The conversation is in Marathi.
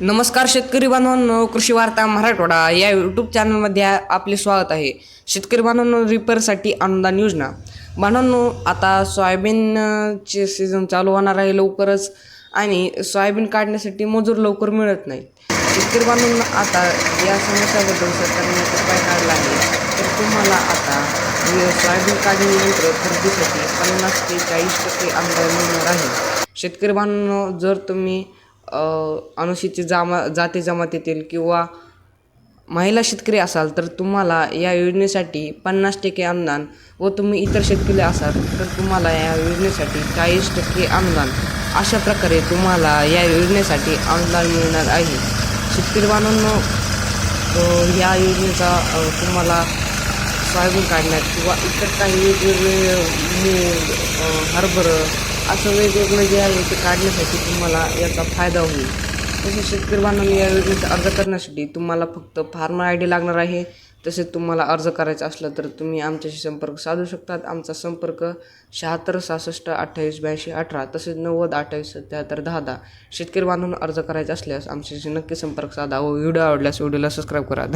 नमस्कार शेतकरी बांधवांनो कृषी वार्ता मराठवाडा या यूट्यूब चॅनलमध्ये आपले स्वागत आहे. शेतकरी बांधवांनो रिपेअरसाठी अनुदान योजना. बांधवांनो आता सोयाबीनचे सीझन चालू होणार आहे लवकरच आणि सोयाबीन काढण्यासाठी मजूर लवकर मिळत नाही शेतकरी बांधवांना आता या समस्याबद्दल सरकारने उपाय काढला आहे. तर तुम्हाला आता सोयाबीन काढणी यंत्र खरेदीसाठी पन्नास ते चाळीस टक्के अनुदान मिळणार आहे. शेतकरी बांधवांनो जर तुम्ही अनुसूचित जामा जाती जमातीतील किंवा महिला शेतकरी असाल तर तुम्हाला या योजनेसाठी पन्नास टक्के अनुदान व तुम्ही इतर शेतकरी असाल तर तुम्हाला या योजनेसाठी चाळीस टक्के अनुदान. अशा प्रकारे तुम्हाला या योजनेसाठी अनुदान मिळणार आहे. शेतकरी बांधवांनो या योजनेचा तुम्हाला सोयाबीन काढण्यात किंवा इतर काही वेगवेगळे मूग हरभरं असं वेगवेगळं जे आहे ते काढण्यासाठी तुम्हाला याचा फायदा होईल. तसेच शेतकरी बांधवांनी या योजनेचा अर्ज करण्यासाठी तुम्हाला फक्त फार्मर आय डी लागणार आहे. तसेच तुम्हाला अर्ज करायचा असला तर तुम्ही आमच्याशी संपर्क साधू शकतात. आमचा संपर्क शहात्तर सहासष्ट अठ्ठावीस ब्याऐंशी अठरा तसेच नव्वद अठ्ठावीस सत्याहत्तर दहा दहा. शेतकरी बांधून अर्ज करायचा असल्यास आमच्याशी नक्की संपर्क साधा व व्हिडिओ आवडल्यास व्हिडिओला सबस्क्राईब करा. धन्यवाद.